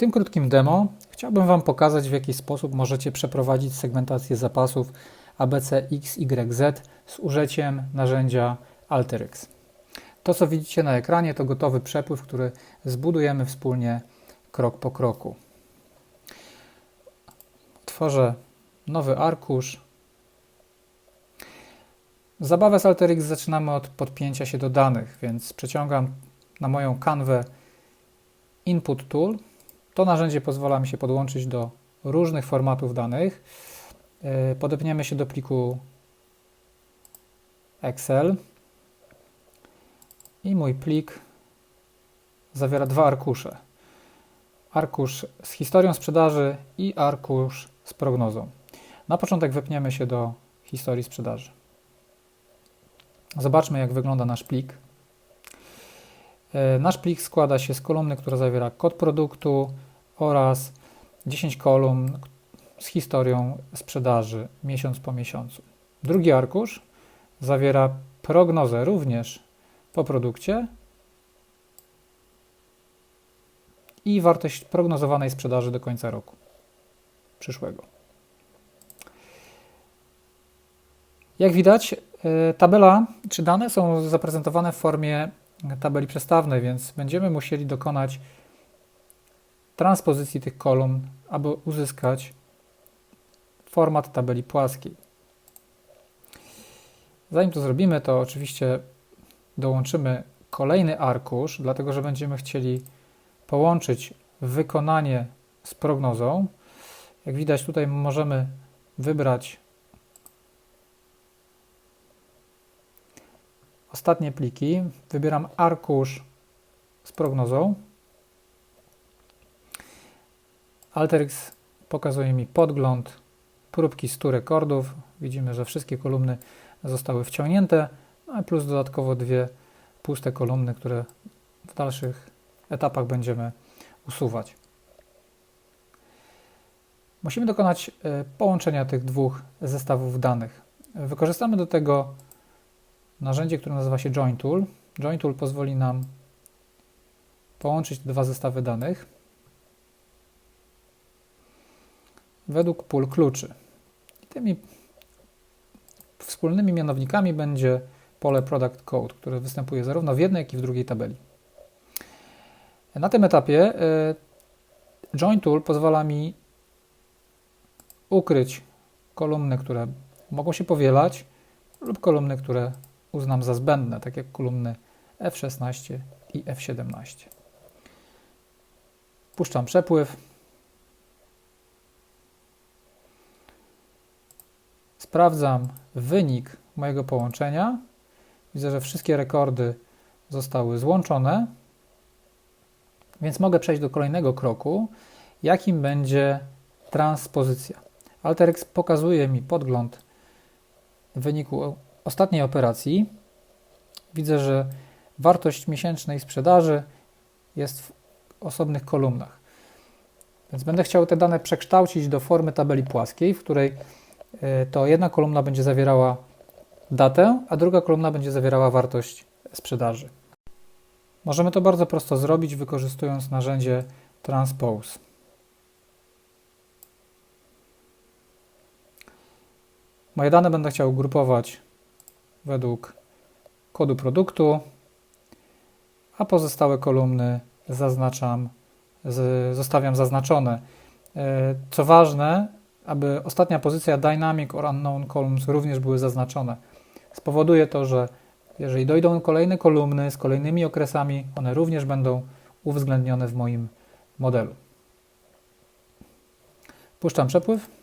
tym krótkim demo chciałbym Wam pokazać, w jaki sposób możecie przeprowadzić segmentację zapasów ABC XYZ z użyciem narzędzia Alteryx. To, co widzicie na ekranie, to gotowy przepływ, który zbudujemy wspólnie krok po kroku. Tworzę nowy arkusz. Zabawę z Alteryx zaczynamy od podpięcia się do danych, więc przeciągam na moją kanwę Input Tool. To narzędzie pozwala mi się podłączyć do różnych formatów danych. Yy, podepniemy się do pliku Excel i mój plik zawiera dwa arkusze. Arkusz z historią sprzedaży i arkusz z prognozą. Na początek wepniemy się do historii sprzedaży. Zobaczmy, jak wygląda nasz plik. E, nasz plik składa się z kolumny, która zawiera kod produktu oraz 10 kolumn z historią sprzedaży miesiąc po miesiącu. Drugi arkusz zawiera prognozę również po produkcie i wartość prognozowanej sprzedaży do końca roku przyszłego. Jak widać, e, tabela czy dane są zaprezentowane w formie tabeli przestawnej, więc będziemy musieli dokonać transpozycji tych kolumn, aby uzyskać format tabeli płaskiej. Zanim to zrobimy, to oczywiście dołączymy kolejny arkusz, dlatego że będziemy chcieli połączyć wykonanie z prognozą. Jak widać, tutaj możemy wybrać ostatnie pliki. Wybieram arkusz z prognozą. Alteryx pokazuje mi podgląd próbki 100 rekordów. Widzimy, że wszystkie kolumny zostały wciągnięte, no plus dodatkowo dwie puste kolumny, które w dalszych etapach będziemy usuwać. Musimy dokonać e, połączenia tych dwóch zestawów danych. Wykorzystamy do tego narzędzie, które nazywa się Join Tool. Join Tool pozwoli nam połączyć te dwa zestawy danych według pól kluczy. I tymi wspólnymi mianownikami będzie pole Product Code, które występuje zarówno w jednej, jak i w drugiej tabeli. Na tym etapie e, Join Tool pozwala mi ukryć kolumny, które mogą się powielać lub kolumny, które uznam za zbędne, tak jak kolumny F16 i F17. Puszczam przepływ. Sprawdzam wynik mojego połączenia. Widzę, że wszystkie rekordy zostały złączone, więc mogę przejść do kolejnego kroku, jakim będzie transpozycja. Alteryx pokazuje mi podgląd wyniku ostatniej operacji widzę, że wartość miesięcznej sprzedaży jest w osobnych kolumnach. Więc będę chciał te dane przekształcić do formy tabeli płaskiej, w której e, to jedna kolumna będzie zawierała datę, a druga kolumna będzie zawierała wartość sprzedaży. Możemy to bardzo prosto zrobić, wykorzystując narzędzie Transpose. Moje dane będę chciał grupować według kodu produktu, a pozostałe kolumny zaznaczam, zostawiam zaznaczone. E, co ważne, aby ostatnia pozycja Dynamic or Unknown Columns również były zaznaczone. Spowoduje to, że jeżeli dojdą kolejne kolumny z kolejnymi okresami, one również będą uwzględnione w moim modelu. Puszczam przepływ.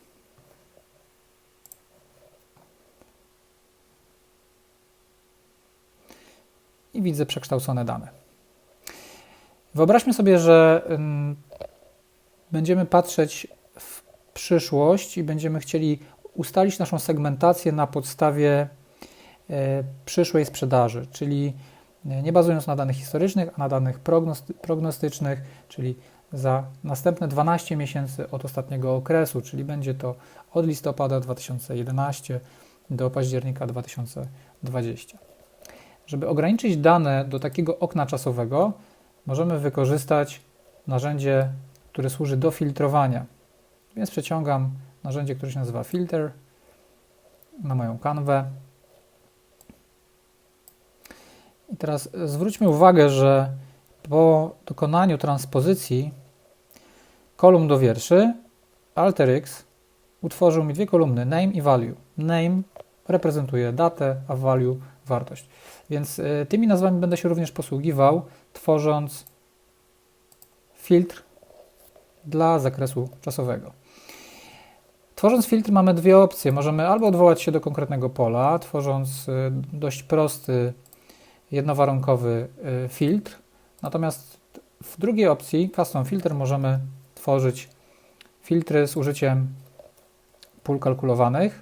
I widzę przekształcone dane. Wyobraźmy sobie, że będziemy patrzeć w przyszłość i będziemy chcieli ustalić naszą segmentację na podstawie e, przyszłej sprzedaży, czyli e, nie bazując na danych historycznych, a na danych prognostycznych, czyli za następne 12 miesięcy od ostatniego okresu, czyli będzie to od listopada 2011 do października 2020. Żeby ograniczyć dane do takiego okna czasowego, możemy wykorzystać narzędzie który służy do filtrowania. Więc przeciągam narzędzie, które się nazywa filter na moją kanwę. I teraz zwróćmy uwagę, że po dokonaniu transpozycji kolumn do wierszy AlterX utworzył mi dwie kolumny name i value. Name reprezentuje datę, a value wartość. Więc y, tymi nazwami będę się również posługiwał, tworząc filtr dla zakresu czasowego. Tworząc filtr mamy dwie opcje. Możemy albo odwołać się do konkretnego pola, tworząc y, dość prosty, jednowarunkowy y, filtr. Natomiast w drugiej opcji, custom filter, możemy tworzyć filtry z użyciem pól kalkulowanych,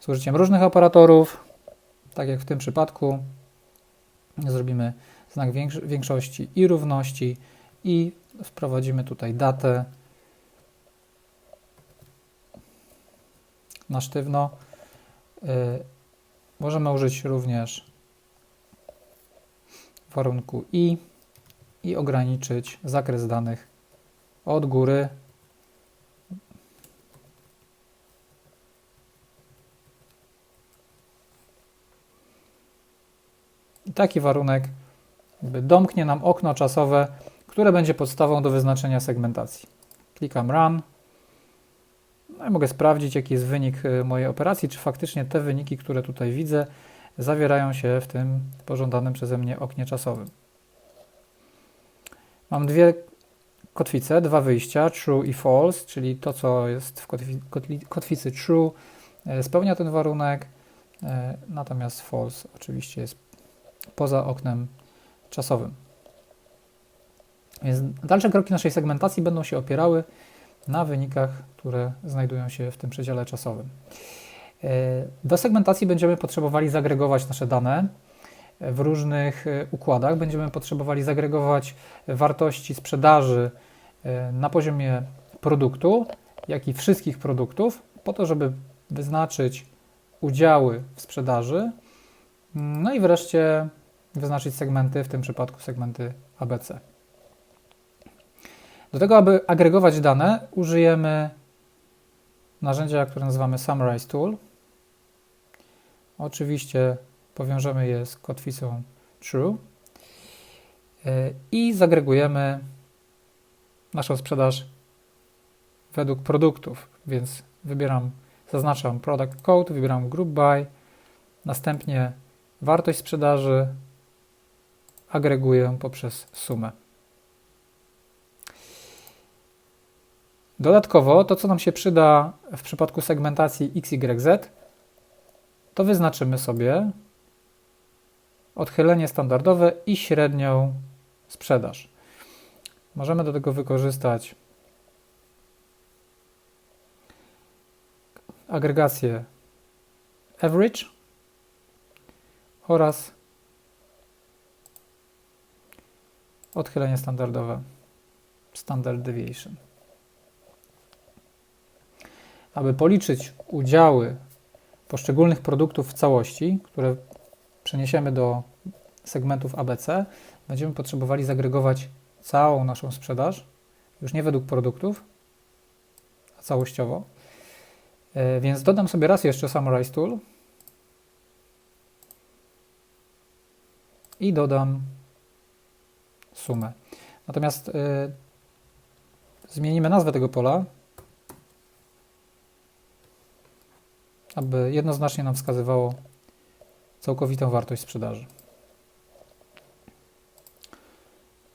z użyciem różnych operatorów, tak jak w tym przypadku. Zrobimy znak większości i równości i wprowadzimy tutaj datę na sztywno. Y, możemy użyć również warunku i i ograniczyć zakres danych od góry taki warunek domknie nam okno czasowe, które będzie podstawą do wyznaczenia segmentacji. Klikam Run. No i mogę sprawdzić, jaki jest wynik y, mojej operacji, czy faktycznie te wyniki, które tutaj widzę, zawierają się w tym pożądanym przeze mnie oknie czasowym. Mam dwie kotwice, dwa wyjścia, true i false, czyli to, co jest w kotwicy true, e, spełnia ten warunek, e, natomiast false oczywiście jest poza oknem czasowym. Więc dalsze kroki naszej segmentacji będą się opierały na wynikach, które znajdują się w tym przedziale czasowym. E, do segmentacji będziemy potrzebowali zagregować nasze dane w różnych układach. Będziemy potrzebowali zagregować wartości sprzedaży E, na poziomie produktu, jak i wszystkich produktów, po to, żeby wyznaczyć udziały w sprzedaży, no i wreszcie wyznaczyć segmenty, w tym przypadku segmenty ABC. Do tego, aby agregować dane, użyjemy narzędzia, które nazywamy Summarize Tool. Oczywiście powiążemy je z kotwicą True i zagregujemy naszą sprzedaż według produktów, więc wybieram, zaznaczam product code, wybieram group by, następnie wartość sprzedaży agreguję poprzez sumę. Dodatkowo to, co nam się przyda w przypadku segmentacji XYZ, to wyznaczymy sobie odchylenie standardowe i średnią sprzedaż. Możemy do tego wykorzystać agregację average oraz odchylenie standardowe standard deviation. Aby policzyć udziały poszczególnych produktów w całości, które przeniesiemy do segmentów ABC, będziemy potrzebowali zagregować całą naszą sprzedaż, już nie według produktów, a całościowo. E, więc dodam sobie raz jeszcze Summarize Tool i dodam sumę. Natomiast y, zmienimy nazwę tego pola, aby jednoznacznie nam wskazywało całkowitą wartość sprzedaży.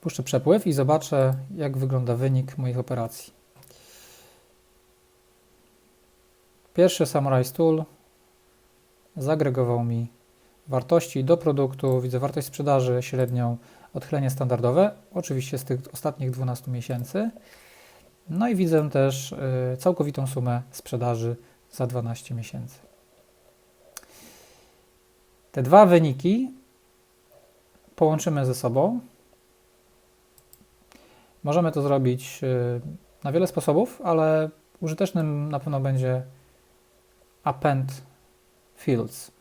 Puszczę przepływ i zobaczę, jak wygląda wynik moich operacji. Pierwszy Summarize Tool zagregował mi wartości do produktu. Widzę wartość sprzedaży średnią, odchylenie standardowe, oczywiście z tych ostatnich 12 miesięcy. No i widzę też y, całkowitą sumę sprzedaży za 12 miesięcy. Te dwa wyniki połączymy ze sobą Możemy to zrobić y, na wiele sposobów, ale użytecznym na pewno będzie append fields.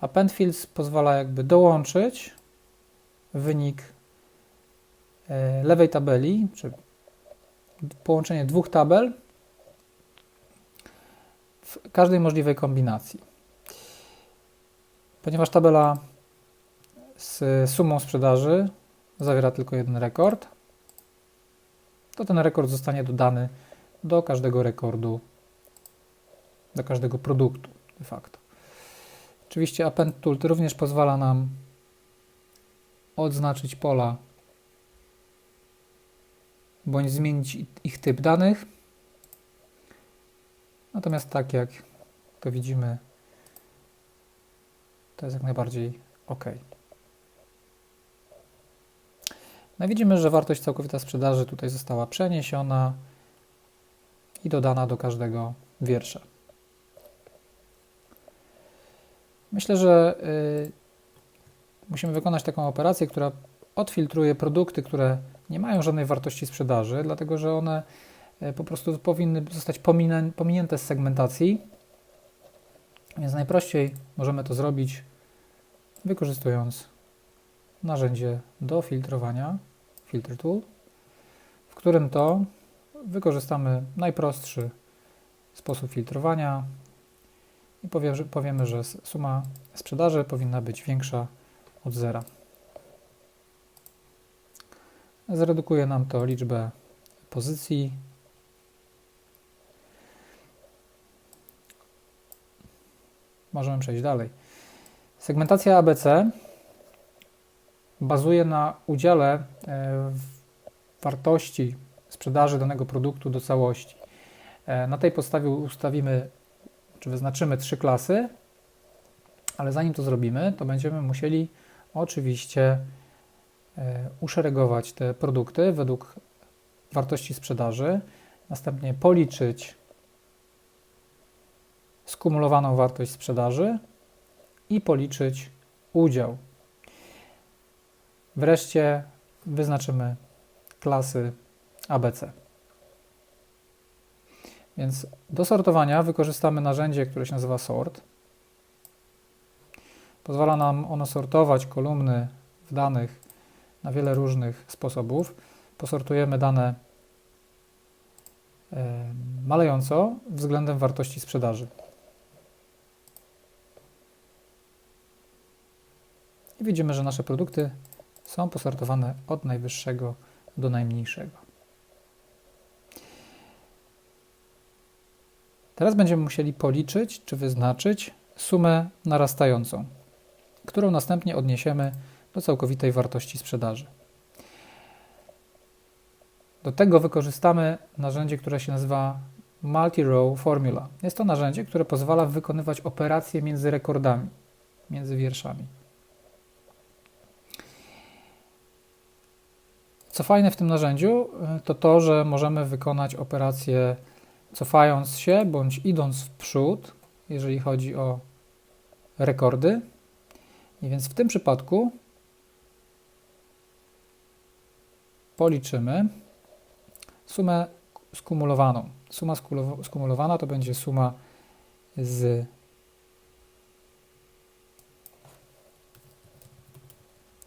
Append fields pozwala jakby dołączyć wynik e, lewej tabeli, czy połączenie dwóch tabel w każdej możliwej kombinacji. Ponieważ tabela z sumą sprzedaży zawiera tylko jeden rekord, to ten rekord zostanie dodany do każdego rekordu, do każdego produktu de facto. Oczywiście Append Tool również pozwala nam odznaczyć pola bądź zmienić ich typ danych. Natomiast tak jak to widzimy, to jest jak najbardziej OK. No widzimy, że wartość całkowita sprzedaży tutaj została przeniesiona i dodana do każdego wiersza. Myślę, że y, musimy wykonać taką operację, która odfiltruje produkty, które nie mają żadnej wartości sprzedaży, dlatego że one y, po prostu powinny zostać pominięte z segmentacji. Więc najprościej możemy to zrobić wykorzystując narzędzie do filtrowania, Filter Tool, w którym to wykorzystamy najprostszy sposób filtrowania i powiemy, że suma sprzedaży powinna być większa od zera. Zredukuje nam to liczbę pozycji. Możemy przejść dalej. Segmentacja ABC bazuje na udziale e, wartości sprzedaży danego produktu do całości. E, na tej podstawie ustawimy, czy wyznaczymy trzy klasy, ale zanim to zrobimy, to będziemy musieli oczywiście e, uszeregować te produkty według wartości sprzedaży, następnie policzyć skumulowaną wartość sprzedaży i policzyć udział. Wreszcie wyznaczymy klasy ABC. Więc do sortowania wykorzystamy narzędzie, które się nazywa sort. Pozwala nam ono sortować kolumny w danych na wiele różnych sposobów. Posortujemy dane malejąco względem wartości sprzedaży. I widzimy, że nasze produkty są posortowane od najwyższego do najmniejszego. Teraz będziemy musieli policzyć czy wyznaczyć sumę narastającą, którą następnie odniesiemy do całkowitej wartości sprzedaży. Do tego wykorzystamy narzędzie, które się nazywa Multi-Row Formula. Jest to narzędzie, które pozwala wykonywać operacje między rekordami, między wierszami. Co fajne w tym narzędziu, y, to to, że możemy wykonać operację cofając się bądź idąc w przód, jeżeli chodzi o rekordy. I więc w tym przypadku policzymy sumę skumulowaną. Suma skumulowana to będzie suma z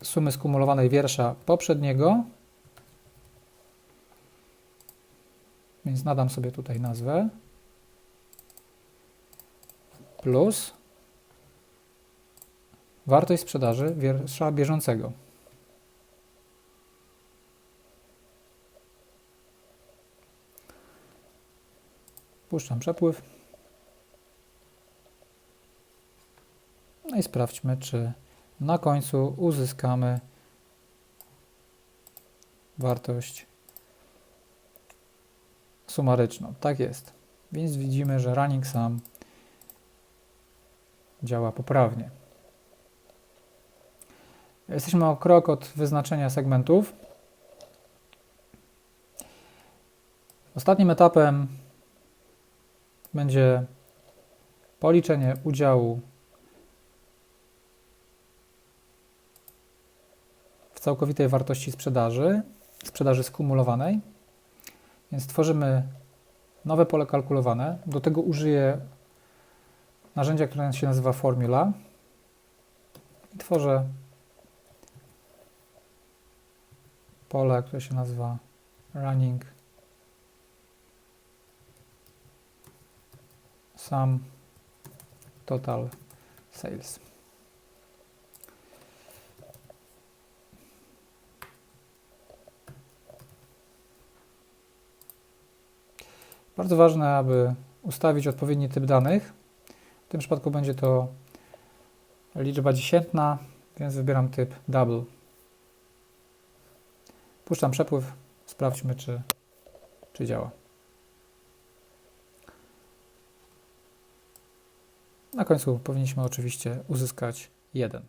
sumy skumulowanej wiersza poprzedniego Więc nadam sobie tutaj nazwę plus wartość sprzedaży wiersza bieżącego. Puszczam przepływ. No i sprawdźmy, czy na końcu uzyskamy wartość sumaryczną. Tak jest. Więc widzimy, że running sam działa poprawnie. Jesteśmy o krok od wyznaczenia segmentów. Ostatnim etapem będzie policzenie udziału w całkowitej wartości sprzedaży, sprzedaży skumulowanej. Więc tworzymy nowe pole kalkulowane. Do tego użyję narzędzia, które się nazywa Formula. I tworzę pole, które się nazywa running sum total sales. Bardzo ważne, aby ustawić odpowiedni typ danych. W tym przypadku będzie to liczba dziesiętna, więc wybieram typ double. Puszczam przepływ, sprawdźmy, czy, czy działa. Na końcu powinniśmy oczywiście uzyskać 1.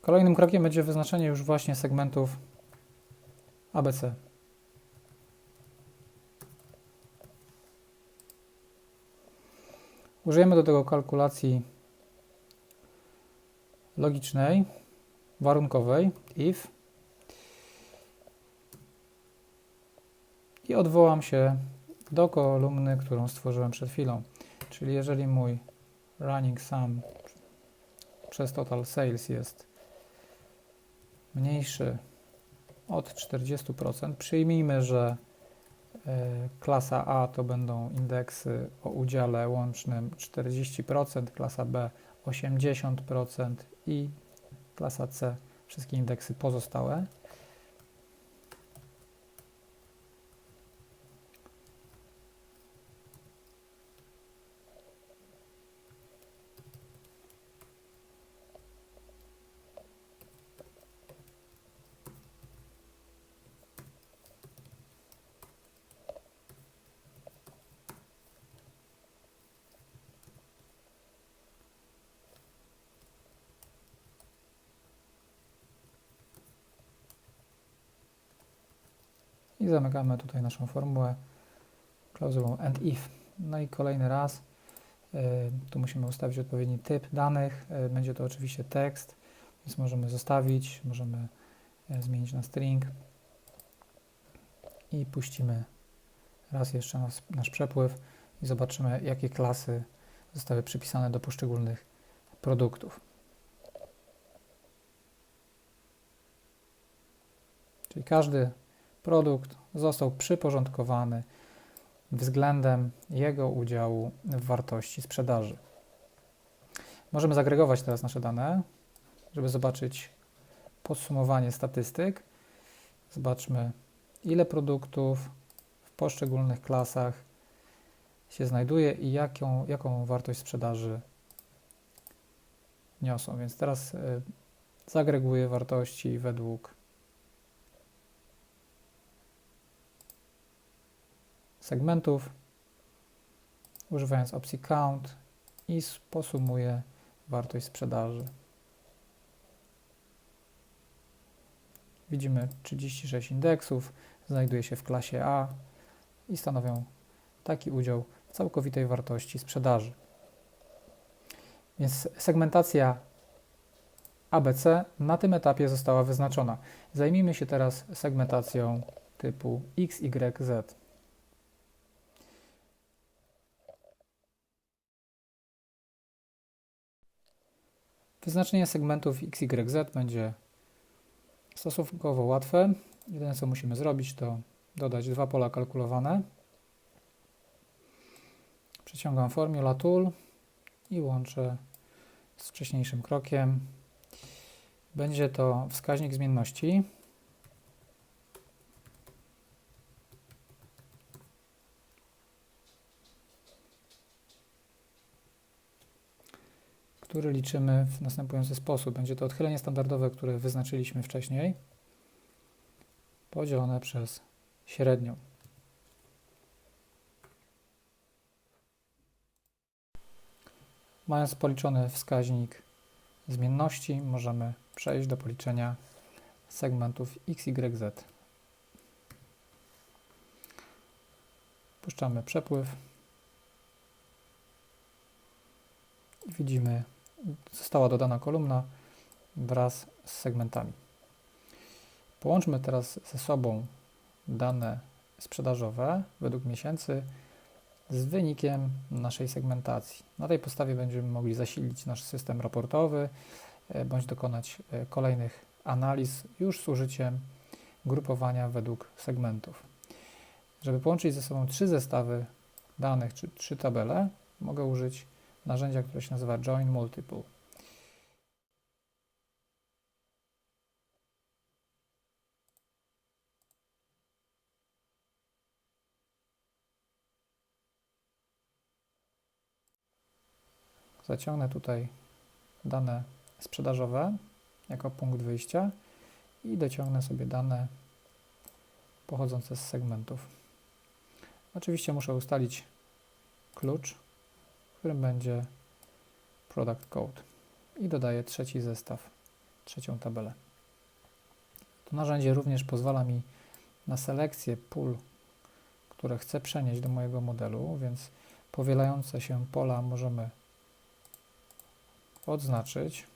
Kolejnym krokiem będzie wyznaczenie już właśnie segmentów ABC. Użyjemy do tego kalkulacji logicznej, warunkowej, if i odwołam się do kolumny, którą stworzyłem przed chwilą. Czyli jeżeli mój running sum przez total sales jest mniejszy od 40%, przyjmijmy, że e, klasa A to będą indeksy o udziale łącznym 40%, klasa B 80% i klasa C wszystkie indeksy pozostałe. I zamykamy tutaj naszą formułę klauzulą and if. No i kolejny raz, y, tu musimy ustawić odpowiedni typ danych. Y, będzie to oczywiście tekst, więc możemy zostawić, możemy y, zmienić na string i puścimy raz jeszcze nas, nasz przepływ i zobaczymy, jakie klasy zostały przypisane do poszczególnych produktów. Czyli każdy produkt został przyporządkowany względem jego udziału w wartości sprzedaży. Możemy zagregować teraz nasze dane, żeby zobaczyć podsumowanie statystyk. Zobaczmy, ile produktów w poszczególnych klasach się znajduje i jaką, jaką wartość sprzedaży niosą. Więc teraz y, zagreguję wartości według segmentów, używając opcji count i posumuję wartość sprzedaży. Widzimy 36 indeksów, znajduje się w klasie A i stanowią taki udział całkowitej wartości sprzedaży. Więc segmentacja ABC na tym etapie została wyznaczona. Zajmijmy się teraz segmentacją typu XYZ. Wyznaczenie segmentów XYZ będzie stosunkowo łatwe. Jedyne co musimy zrobić to dodać dwa pola kalkulowane. Przeciągam Formula Tool i łączę z wcześniejszym krokiem. Będzie to wskaźnik zmienności. Który liczymy w następujący sposób. Będzie to odchylenie standardowe, które wyznaczyliśmy wcześniej, podzielone przez średnią. Mając policzony wskaźnik zmienności, możemy przejść do policzenia segmentów XYZ. Puszczamy przepływ. Widzimy została dodana kolumna wraz z segmentami. Połączmy teraz ze sobą dane sprzedażowe według miesięcy z wynikiem naszej segmentacji. Na tej podstawie będziemy mogli zasilić nasz system raportowy e, bądź dokonać e, kolejnych analiz już z użyciem grupowania według segmentów. Żeby połączyć ze sobą trzy zestawy danych czy trzy tabele, mogę użyć narzędzia, które się nazywa Join Multiple. Zaciągnę tutaj dane sprzedażowe jako punkt wyjścia i dociągnę sobie dane pochodzące z segmentów. Oczywiście muszę ustalić klucz, którym będzie product code i dodaję trzeci zestaw, trzecią tabelę. To narzędzie również pozwala mi na selekcję pól, które chcę przenieść do mojego modelu, więc powielające się pola możemy odznaczyć,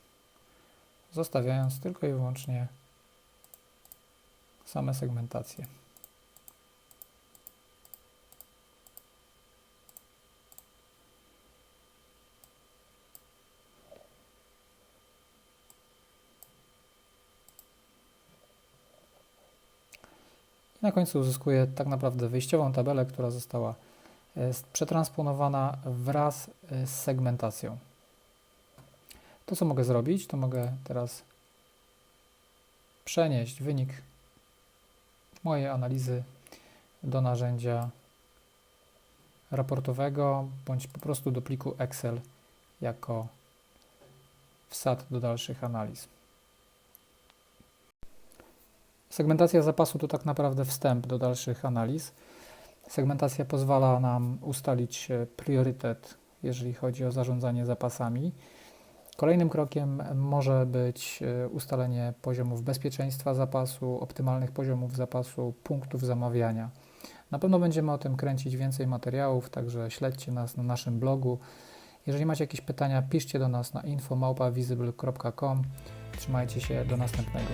zostawiając tylko i wyłącznie same segmentacje. Na końcu uzyskuję tak naprawdę wyjściową tabelę, która została e, przetransponowana wraz e, z segmentacją. To, co mogę zrobić, to mogę teraz przenieść wynik mojej analizy do narzędzia raportowego bądź po prostu do pliku Excel jako wsad do dalszych analiz. Segmentacja zapasu to tak naprawdę wstęp do dalszych analiz. Segmentacja pozwala nam ustalić e, priorytet, jeżeli chodzi o zarządzanie zapasami. Kolejnym krokiem może być e, ustalenie poziomów bezpieczeństwa zapasu, optymalnych poziomów zapasu, punktów zamawiania. Na pewno będziemy o tym kręcić więcej materiałów, także śledźcie nas na naszym blogu. Jeżeli macie jakieś pytania, piszcie do nas na info.visible.com. Trzymajcie się, do następnego.